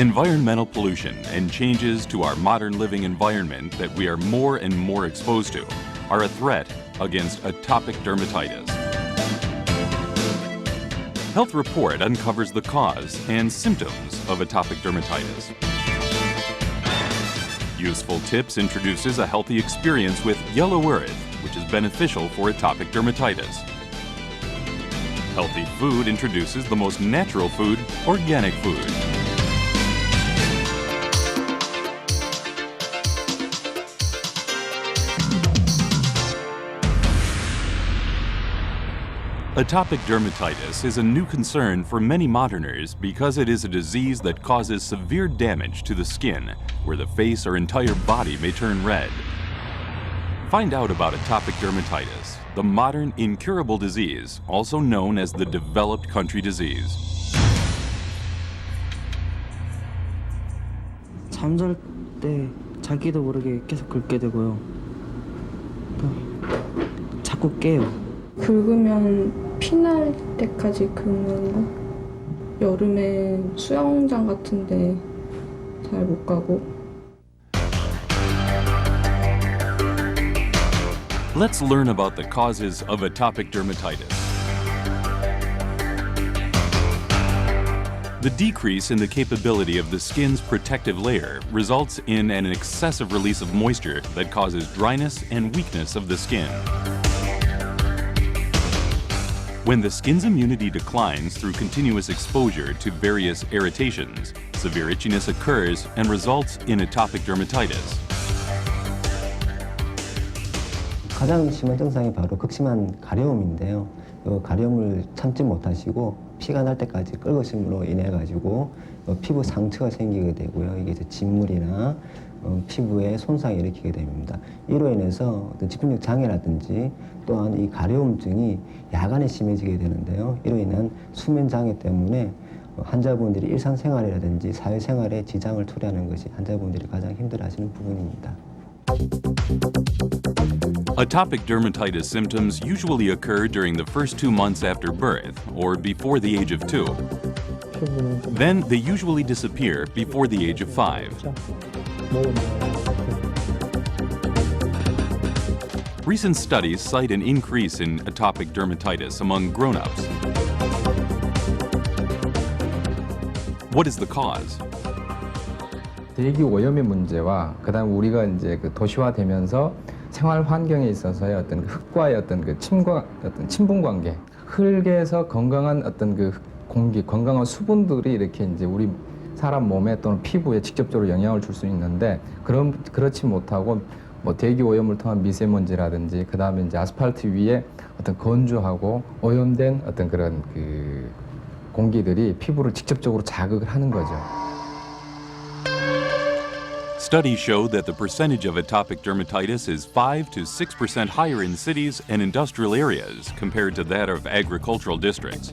Environmental pollution and changes to our modern living environment that we are more and more exposed to are a threat against atopic dermatitis. Health Report uncovers the cause and symptoms of atopic dermatitis. Useful Tips introduces a healthy experience with yellow earth, which is beneficial for atopic dermatitis. Healthy Food introduces the most natural food, organic food. Atopic dermatitis is a new concern for many moderners because it is a disease that causes severe damage to the skin, where the face or entire body may turn red. Find out about atopic dermatitis, the modern incurable disease, also known as the developed country disease. 잠잘 때 자기도 모르게 계속 긁게 되고요. 그 자꾸 깨요. 긁으면 피날 때까지 긁는 거? 여름에 수영장 같은데 잘 못 가고 Let's learn about the causes of atopic dermatitis. The decrease in the capability of the skin's protective layer results in an excessive release of moisture that causes dryness and weakness of the skin. When the skin's immunity declines through continuous exposure to various irritations, severe itchiness occurs and results in atopic dermatitis. 가장 심한 증상이 바로 극심한 가려움인데요. 이 가려움을 참지 못하시고 피가 날 때까지 긁으심으로 인해 가지고 어, 피부 상처가 생기게 되고요. 이게 이제 진물이나 어, 피부에 손상을 일으키게 됩니다. 이로 인해서 어떤 집중력 장애라든지 또한 이 가려움증이 야간에 심해지게 되는데요. 이로 인한 수면 장애 때문에 어, 환자분들이 일상생활이라든지 사회생활에 지장을 초래하는 것이 환자분들이 가장 힘들어하시는 부분입니다. Atopic dermatitis symptoms usually occur during the first two months after birth or before the age of two. Then they usually disappear before the age of five. Recent studies cite an increase in atopic dermatitis among grown ups. What is the cause? 대기 오염의 문제와 그다음 우리가 이제 그 도시화되면서 생활 환경에 있어서의 어떤 그 흙과의 어떤 그 침과 어떤 친분 관계, 흙에서 건강한 어떤 그 공기, 건강한 수분들이 이렇게 이제 우리 사람 몸에 또는 피부에 직접적으로 영향을 줄 수 있는데 그런 그렇지 못하고 뭐 대기 오염을 통한 미세먼지라든지 그다음에 이제 아스팔트 위에 어떤 건조하고 오염된 어떤 그런 그 공기들이 피부를 직접적으로 자극을 하는 거죠. Studies show that the percentage of atopic dermatitis is 5 to 6% higher in cities and industrial areas compared to that of agricultural districts.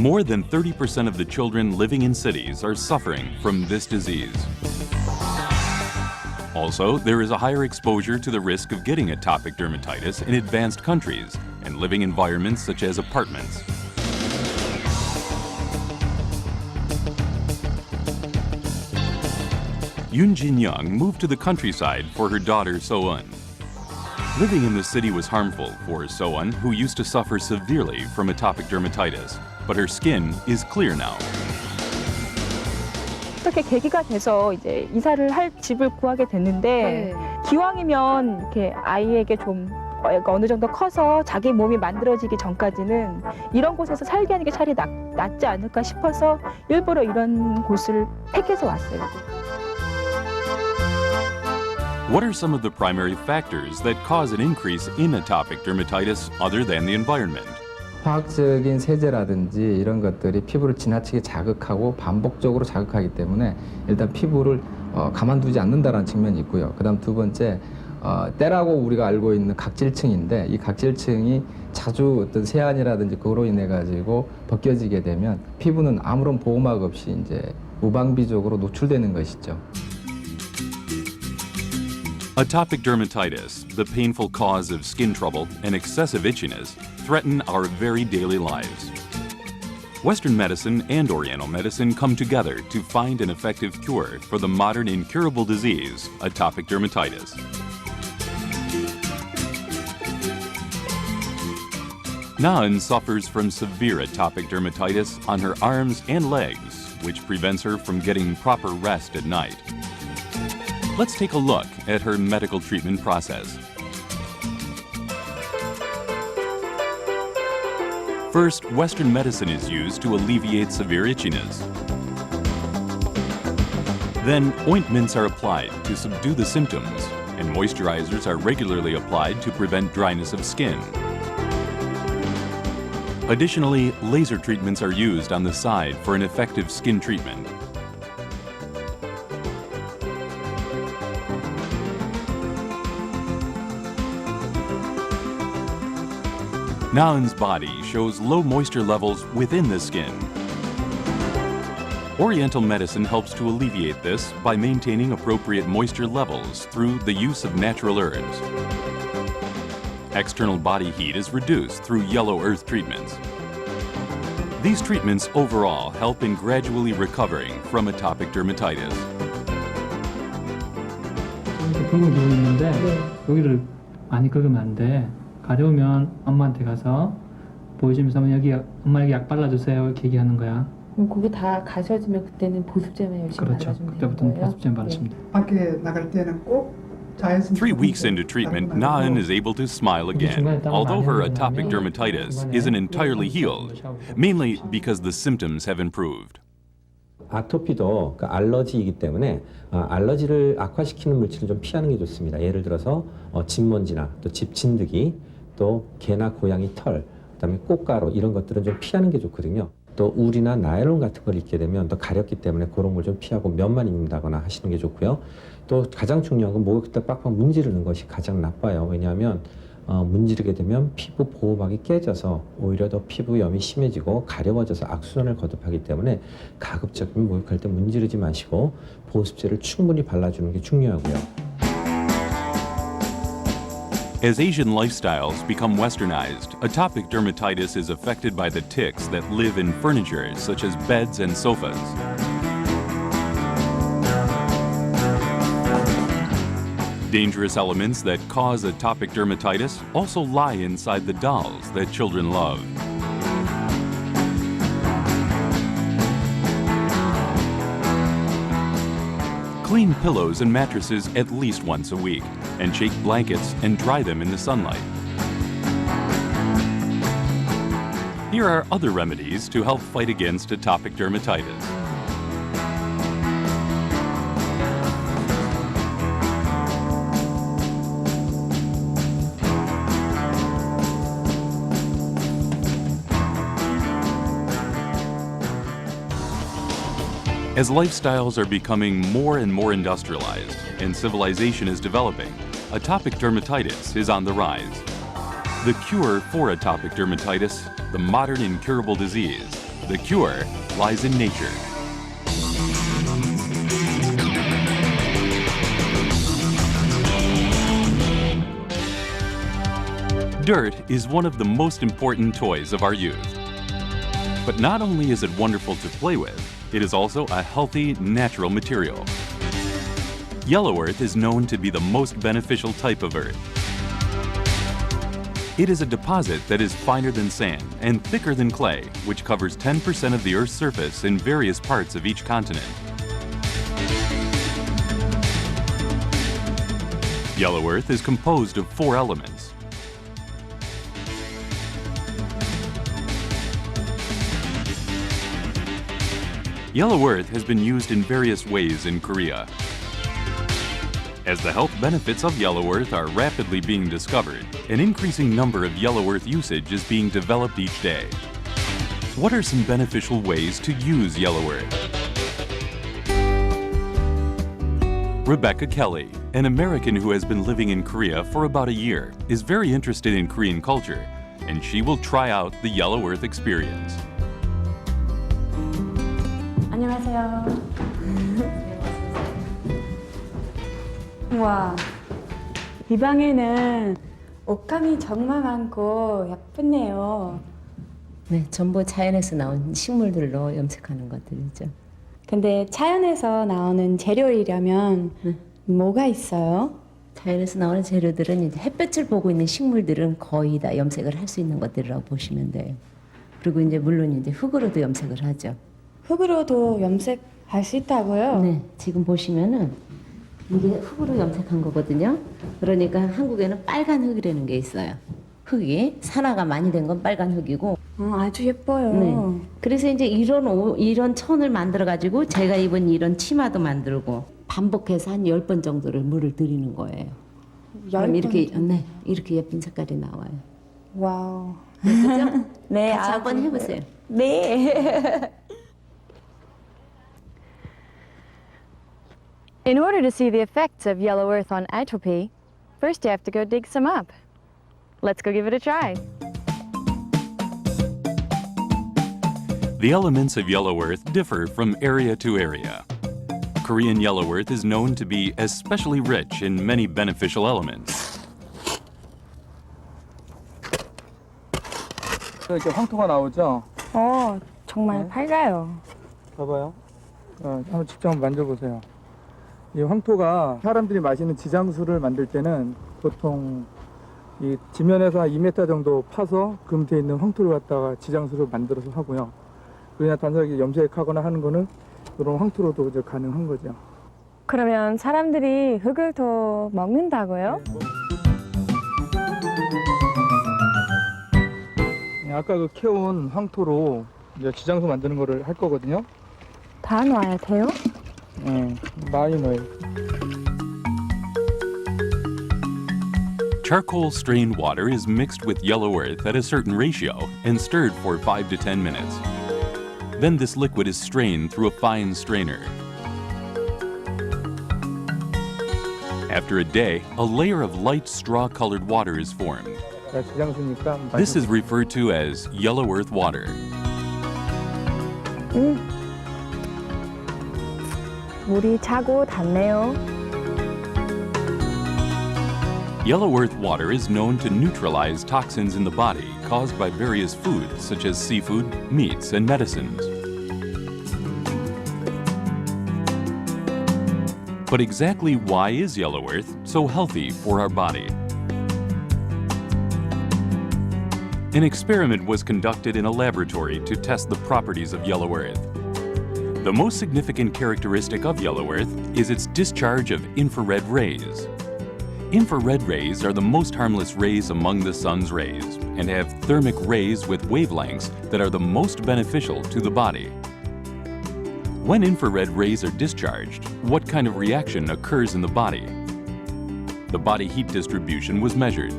More than 30% of the children living in cities are suffering from this disease. Also, there is a higher exposure to the risk of getting atopic dermatitis in advanced countries and living environments such as apartments. Yoon Jin Young moved to the countryside for her daughter Soeun. Living in the city was harmful for Soeun, who used to suffer severely from atopic dermatitis, but her skin is clear now. 어떻게 계기가 돼서 이제 이사를 할 집을 구하게 됐는데 기왕이면 이렇게 아이에게 좀 어- 어느 정도 커서 자기 몸이 만들어지기 전까지는 이런 곳에서 살게 하는 게 차라리 낫, 낫지 않을까 싶어서 일부러 이런 곳을 택해서 왔어요. What are some of the primary factors that cause an increase in atopic dermatitis other than the environment? 화학적인 세제라든지 이런 것들이 피부를 지나치게 자극하고 반복적으로 자극하기 때문에 일단 피부를 어, 가만두지 않는다는 측면이 있고요. 그다음 두 번째 어, 때라고 우리가 알고 있는 각질층인데 이 각질층이 자주 어떤 세안이라든지 그로 인해 가지고 벗겨지게 되면 피부는 아무런 보호막 없이 이제 무방비적으로 노출되는 것이죠. Atopic dermatitis, the painful cause of skin trouble and excessive itchiness, threaten our very daily lives. Western medicine and Oriental medicine come together to find an effective cure for the modern incurable disease, atopic dermatitis. Naan suffers from severe atopic dermatitis on her arms and legs, which prevents her from getting proper rest at night. Let's take a look at her medical treatment process. First, Western medicine is used to alleviate severe itchiness. Then, ointments are applied to subdue the symptoms, and moisturizers are regularly applied to prevent dryness of skin. Additionally, laser treatments are used on the side for an effective skin treatment. Naan's body shows low moisture levels within the skin. Oriental medicine helps to alleviate this by maintaining appropriate moisture levels through the use of natural herbs. External body heat is reduced through yellow earth treatments. These treatments overall help in gradually recovering from atopic dermatitis. 이렇게 긁어 누워 있는데 여기를 많이 긁으면 안 돼. 가려우면 엄마한테 가서 보여주면서 여기 엄마에게 약 발라주세요 이렇게 얘기하는 거야. 그럼 그게 다 가셔지면 그때는 보습제만 열심히 그렇죠. 발라주면 되는 그때부터는 거예요? 보습제 네. 바르시면 돼. 밖에 나갈 때는 꼭 자외선 Three weeks into treatment, Naan is able to smile again, although her atopic dermatitis isn't entirely healed, mainly because the symptoms have improved. 아토피도 그 알러지이기 때문에 아, 알러지를 악화시키는 물질을 좀 피하는 게 좋습니다. 예를 들어서 어, 집먼지나 또 집진드기, 또 개나 고양이 털, 그다음에 꽃가루 이런 것들은 좀 피하는 게 좋거든요. 또 울이나 나일론 같은 걸 입게 되면 더 가렵기 때문에 그런 걸 좀 피하고 면만 입는다거나 하시는 게 좋고요. 또 가장 중요한 건 목에 그때 빡빡 문지르는 것이 가장 나빠요. 왜냐하면 어, 문지르게 되면 피부 보호막이 깨져서 오히려 더 피부염이 심해지고 가려워져서 악순환을 거듭하기 때문에 가급적이면 목욕할 때 문지르지 마시고 보습제를 충분히 발라주는 게 중요하고요. As Asian lifestyles become westernized, atopic dermatitis is affected by the ticks that live in furniture such as beds and sofas. Dangerous elements that cause atopic dermatitis also lie inside the dolls that children love. Clean pillows and mattresses at least once a week, and shake blankets and dry them in the sunlight. Here are other remedies to help fight against atopic dermatitis. As lifestyles are becoming more and more industrialized and civilization is developing, atopic dermatitis is on the rise. The cure for atopic dermatitis, the modern incurable disease, the cure lies in nature. Dirt is one of the most important toys of our youth. But not only is it wonderful to play with, it is also a healthy, natural material. Yellow earth is known to be the most beneficial type of earth. It is a deposit that is finer than sand and thicker than clay, which covers 10% of the Earth's surface in various parts of each continent. Yellow earth is composed of four elements Yellow earth has been used in various ways in Korea. As the health benefits of yellow earth are rapidly being discovered, an increasing number of yellow earth usage is being developed each day. What are some beneficial ways to use yellow earth? Rebecca Kelly, an American who has been living in Korea for about a year, is very interested in Korean culture, and she will try out the yellow earth experience. 안녕하세요. 우와, 이 방에는 옷감이 정말 많고 예쁘네요. 네, 전부 자연에서 나온 식물들로 염색하는 것들이죠. 근데 자연에서 나오는 재료이려면 네. 뭐가 있어요? 자연에서 나오는 재료들은 이제 햇볕을 보고 있는 식물들은 거의 다 염색을 할 수 있는 것들이라고 보시면 돼요. 그리고 이제 물론 이제 흙으로도 염색을 하죠. 흙으로도 염색할 수 있다고요? 네, 지금 보시면은 이게 흙으로 염색한 거거든요. 그러니까 한국에는 빨간 흙이라는 게 있어요. 흙이 산화가 많이 된 건 빨간 흙이고 어, 아주 예뻐요. 네. 그래서 이제 이런 옷, 이런 천을 만들어 가지고 제가 입은 이런 치마도 만들고 반복해서 한 열 번 정도를 물을 들이는 거예요. 열 그럼 이렇게 번네 이렇게 예쁜 색깔이 나와요. 와우. 예쁘죠? 네, 같이 한번 해 보세요. 네. In order to see the effects of yellow earth on atrophy, first you have to go dig some up. Let's go give it a try. The elements of yellow earth differ from area to area. Korean yellow earth is known to be especially rich in many beneficial elements. 이렇게 황토가 나오죠? 어, 정말 네. 밝아요. 봐봐요. 어, 한번 직접 한번 만져보세요. 이 황토가 사람들이 마시는 지장수를 만들 때는 보통 이 지면에서 한 2m 정도 파서 금태 있는 황토를 갖다가 지장수를 만들어서 하고요. 그냥 단순하게 염색하거나 하는 거는 이런 황토로도 이제 가능한 거죠. 그러면 사람들이 흙을 더 먹는다고요? 네, 아까 그 캐온 황토로 이제 지장수 만드는 거를 할 거거든요. 다 놔야 돼요? Mm, Charcoal strained water is mixed with yellow earth at a certain ratio and stirred for 5 to 10 minutes. Then this liquid is strained through a fine strainer. After a day, a layer of light straw colored water is formed. This is referred to as yellow earth water. Mm. 물이 차고 닿네요. Yellow earth water is known to neutralize toxins in the body caused by various foods such as seafood, meats, and medicines. But exactly why is yellow earth so healthy for our body? An experiment was conducted in a laboratory to test the properties of yellow earth. The most significant characteristic of yellow earth is its discharge of infrared rays. Infrared rays are the most harmless rays among the sun's rays and have thermic rays with wavelengths that are the most beneficial to the body. When infrared rays are discharged, what kind of reaction occurs in the body? The body heat distribution was measured.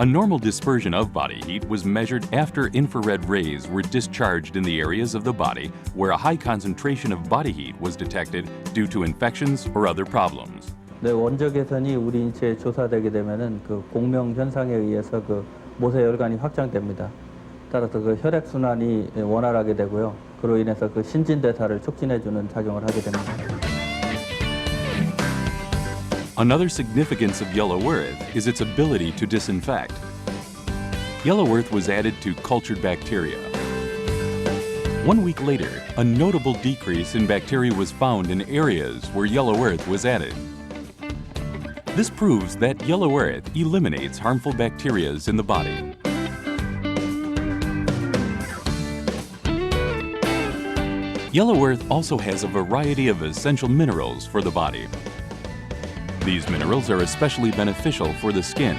A normal dispersion of body heat was measured after infrared rays were discharged in the areas of the body where a high concentration of body heat was detected due to infections or other problems. 네, 원적 개선이 우리 인체에 조사되게 되면은 그 공명 현상에 의해서 그 모세 혈관이 확장됩니다. 따라서 그 혈액 순환이 원활하게 되고요. 그로 인해서 그 신진 대사를 촉진해 주는 작용을 하게 됩니다. Another significance of yellow earth is its ability to disinfect. Yellow earth was added to cultured bacteria. One week later, a notable decrease in bacteria was found in areas where yellow earth was added. This proves that yellow earth eliminates harmful bacteria in the body. Yellow earth also has a variety of essential minerals for the body. These minerals are especially beneficial for the skin.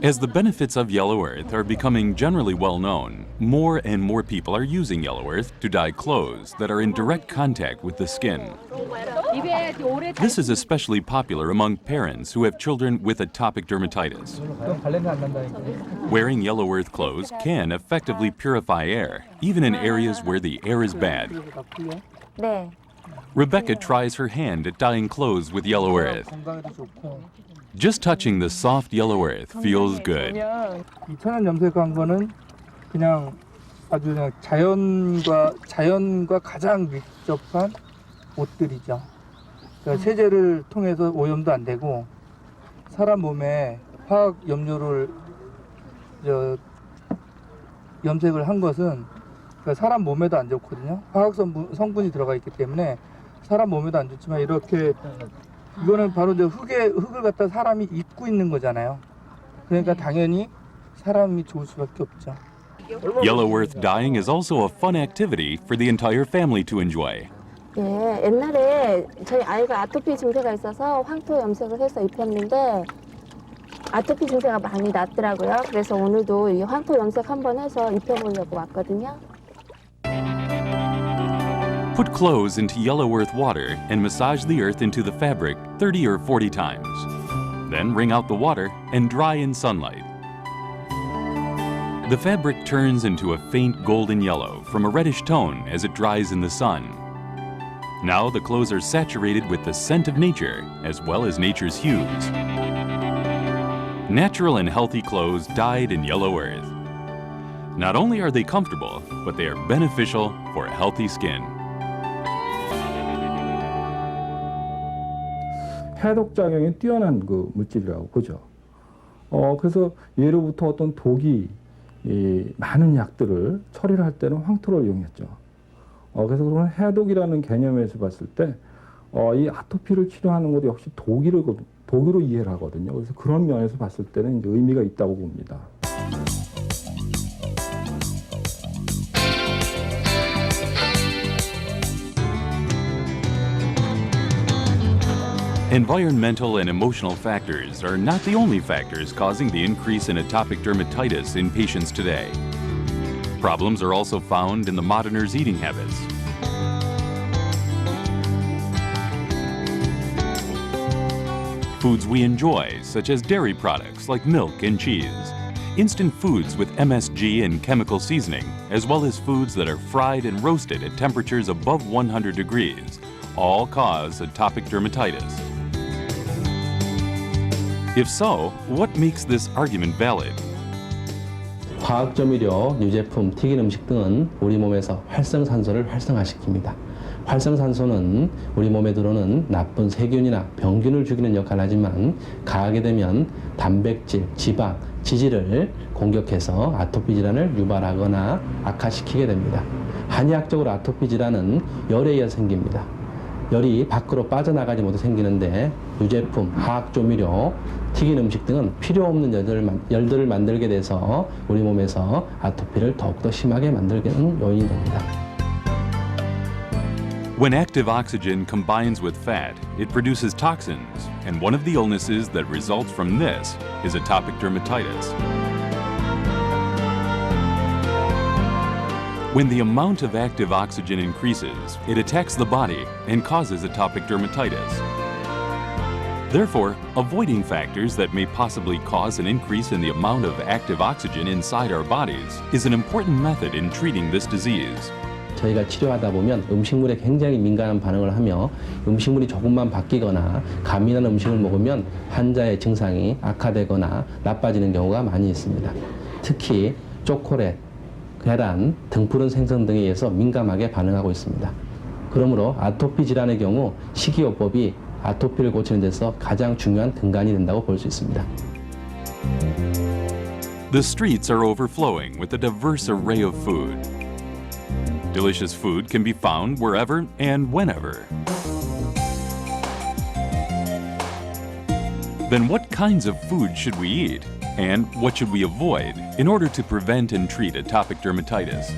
As the benefits of yellow earth are becoming generally well known, more and more people are using yellow earth to dye clothes that are in direct contact with the skin. This is especially popular among parents who have children with atopic dermatitis. Wearing yellow earth clothes can effectively purify air, even in areas where the air is bad. Rebecca tries her hand at dyeing clothes with yellow earth. Just touching the soft yellow earth feels good. 그냥 아주 그냥 자연과 자연과 가장 밀접한 옷들이죠. 그러니까 세제를 통해서 오염도 안 되고 사람 몸에 화학 염료를 저 염색을 한 것은 그 사람 몸에도 안 좋거든요. 화학 성분, 성분이 들어가 있기 때문에 사람 몸에도 안 좋지만 이렇게 이거는 바로 이제 흙에 흙을 갖다 사람이 입고 있는 거잖아요. 그러니까 당연히 사람이 좋을 수밖에 없죠. Yellow earth dyeing is also a fun activity for the entire family to enjoy. 예, 옛날에 저희 아이가 아토피 증세가 있어서 황토 염색을 해서 입혔는데 아토피 증세가 많이 났더라고요. 그래서 오늘도 이 황토 염색 한번 해서 입혀보려고 왔거든요. Put clothes into yellow earth water and massage the earth into the fabric 30 or 40 times. Then wring out the water and dry in sunlight. The fabric turns into a faint golden yellow from a reddish tone as it dries in the sun. Now the clothes are saturated with the scent of nature as well as nature's hues. Natural and healthy clothes dyed in yellow earth. Not only are they comfortable, but they are beneficial for a healthy skin. 해독 작용이 뛰어난 그 물질이라고 보죠. 어, 그래서 예로부터 어떤 독이 이 많은 약들을 처리를 할 때는 황토를 이용했죠. 어, 그래서 그런 해독이라는 개념에서 봤을 때, 어, 이 아토피를 치료하는 것도 역시 독일을, 독으로 이해를 하거든요. 그래서 그런 면에서 봤을 때는 의미가 있다고 봅니다. Environmental and emotional factors are not the only factors causing the increase in atopic dermatitis in patients today. Problems are also found in the moderner's eating habits. Foods we enjoy, such as dairy products like milk and cheese, instant foods with MSG and chemical seasoning, as well as foods that are fried and roasted at temperatures above 100 degrees, all cause atopic dermatitis. If so, what makes this argument valid? 화학 조미료, 유제품, 튀긴 음식 등은 우리 몸에서 활성산소를 활성화시킵니다. 활성산소는 우리 몸에 들어오는 나쁜 세균이나 병균을 죽이는 역할을 하지만 가하게 되면 단백질, 지방, 지질을 공격해서 아토피 질환을 유발하거나 악화시키게 됩니다. 한의학적으로 아토피 질환은 열에 의해 생깁니다. 열이 밖으로 빠져나가지 못해 생기는데 유제품, 화학 조미료, 튀긴 음식 등은 필요 없는 열들을, 만- 열들을 만들게 돼서 우리 몸에서 아토피를 더욱더 심하게 만들는 요인이 됩니다. When active oxygen combines with fat, it produces toxins, and one of the illnesses that results from this is atopic dermatitis. When the amount of active oxygen increases, it attacks the body and causes atopic dermatitis. Therefore, avoiding factors that may possibly cause an increase in the amount of active oxygen inside our bodies is an important method in treating this disease. 저희가 치료하다 보면 음식물에 굉장히 민감한 반응을 하며 음식물이 조금만 바뀌거나 감미한 음식을 먹으면 환자의 증상이 악화되거나 나빠지는 경우가 많이 있습니다. 특히 초콜릿, 계란, 등푸른 생선 등에 의해서 민감하게 반응하고 있습니다. 그러므로 아토피 질환의 경우 식이요법이 아토피를 고치는 데서 가장 중요한 근간이 된다고 볼 수 있습니다. The streets are overflowing with a diverse array of food. Delicious food can be found wherever and whenever. Then, what kinds of food should we eat? And what should we avoid in order to prevent and treat atopic dermatitis?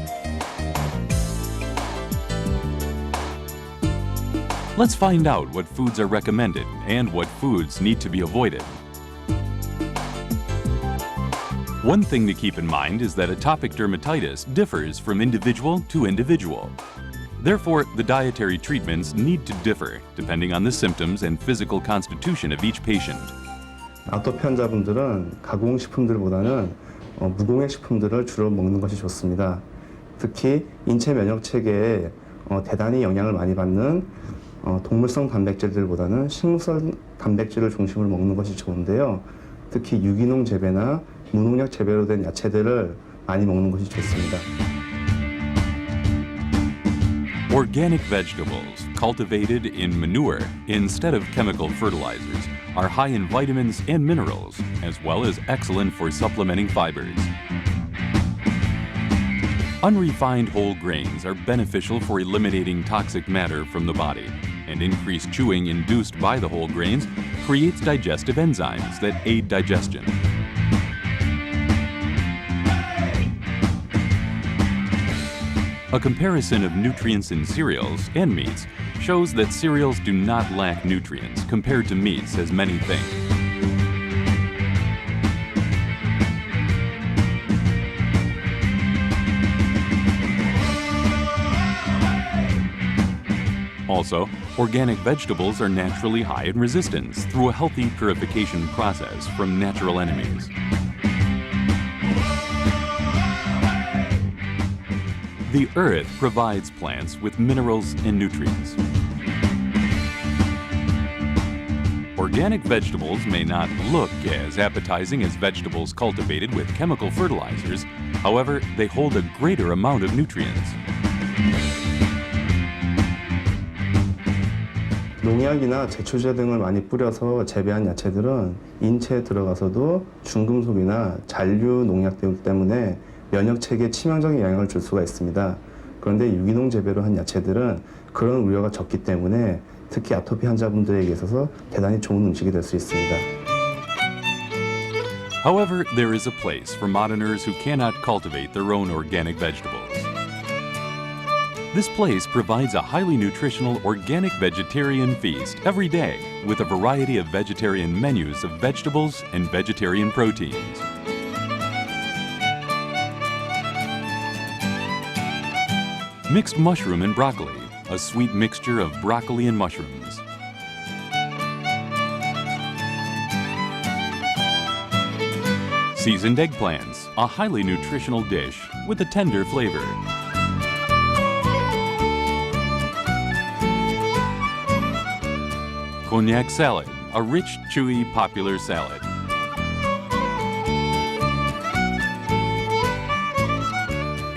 Let's find out what foods are recommended and what foods need to be avoided. One thing to keep in mind is that atopic dermatitis differs from individual to individual. Therefore, the dietary treatments need to differ depending on the symptoms and physical constitution of each patient. 아토피 환자분들은 가공식품들보다는 어, 무공해 식품들을 주로 먹는 것이 좋습니다. 특히 인체 면역 체계에 어, 대단히 영향을 많이 받는 어, 동물성 단백질들보다는 식물성 단백질을 중심으로 먹는 것이 좋은데요. 특히 유기농 재배나 무농약 재배로 된 야채들을 많이 먹는 것이 좋습니다. Organic vegetables, cultivated in manure instead of chemical fertilizers are high in vitamins and minerals, as well as excellent for supplementing fibers. Unrefined whole grains are beneficial for eliminating toxic matter from the body, and increased chewing induced by the whole grains creates digestive enzymes that aid digestion. A comparison of nutrients in cereals and meats shows that cereals do not lack nutrients compared to meats as many think. Also, organic vegetables are naturally high in resistance through a healthy purification process from natural enemies. The earth provides plants with minerals and nutrients. Organic vegetables may not look as appetizing as vegetables cultivated with chemical fertilizers. However, they hold a greater amount of nutrients. 농약이나 제초제 등을 많이 뿌려서 재배한 야채들은 인체에 들어가서도 중금속이나 잔류 농약들 때문에 면역 체계에 치명적인 영향을 줄 수가 있습니다. 그런데 유기농 재배로 한 야채들은 그런 우려가 적기 때문에 특히 아토피 환자분들에게 있어서 대단히 좋은 음식이 될 수 있습니다. However, there is a place for moderners who cannot cultivate their own organic vegetables. This place provides a highly nutritional organic vegetarian feast every day with a variety of vegetarian menus of vegetables and vegetarian proteins. Mixed mushroom and broccoli, a sweet mixture of broccoli and mushrooms. Seasoned eggplants, a highly nutritional dish with a tender flavor. Cognac salad, a rich, chewy, popular salad.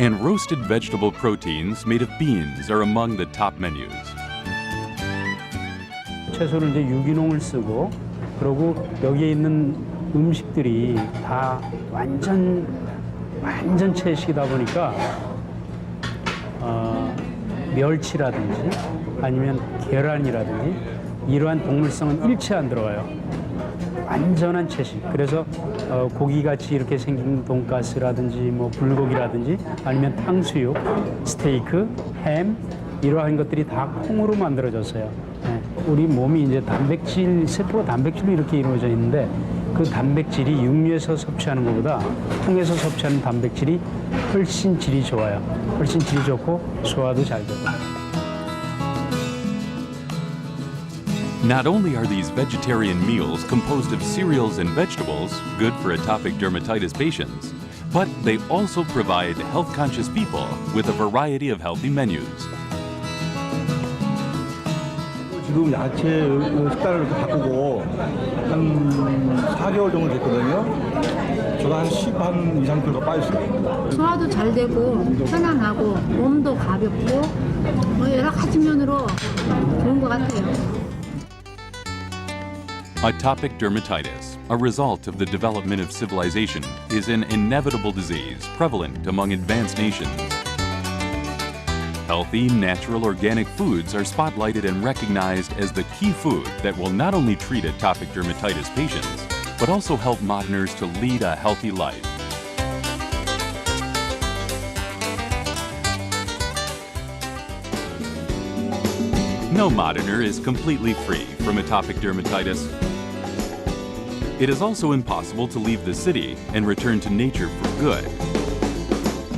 And roasted vegetable proteins made of beans are among the top menus. 채소를 이제 유기농을 쓰고 그리고 여기에 있는 음식들이 다 완전 완전 채식이다 보니까 어, 멸치라든지 아니면 계란이라든지 이러한 동물성은 일체 안 들어가요. 완전한 채식. 그래서 어, 고기같이 이렇게 생긴 돈가스라든지 뭐 불고기라든지 아니면 탕수육, 스테이크, 햄 이러한 것들이 다 콩으로 만들어졌어요. 예. 우리 몸이 이제 단백질, 세포가 단백질로 이렇게 이루어져 있는데 그 단백질이 육류에서 섭취하는 것보다 콩에서 섭취하는 단백질이 훨씬 질이 좋아요. 훨씬 질이 좋고 소화도 잘 되고. Not only are these vegetarian meals composed of cereals and vegetables, good for atopic dermatitis patients, but they also provide health conscious people with a variety of healthy menus. 지금 야채 식단을 이렇게 바꾸고 한 4개월 정도 됐거든요. 제가 한 10, 한 2, 3kg 빠졌어요. 소화도 잘 되고 편안하고 몸도 가볍고 뭐 여러 가지 면으로 좋은 것 같아요. Atopic dermatitis, a result of the development of civilization, is an inevitable disease prevalent among advanced nations. Healthy, natural, organic foods are spotlighted and recognized as the key food that will not only treat atopic dermatitis patients, but also help moderners to lead a healthy life. No moderner is completely free from atopic dermatitis. It is also impossible to leave the city and return to nature for good.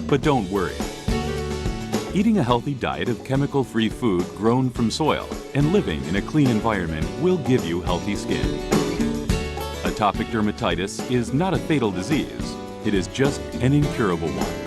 But don't worry. Eating a healthy diet of chemical free food grown from soil and living in a clean environment will give you healthy skin. Atopic dermatitis is not a fatal disease, it is just an incurable one.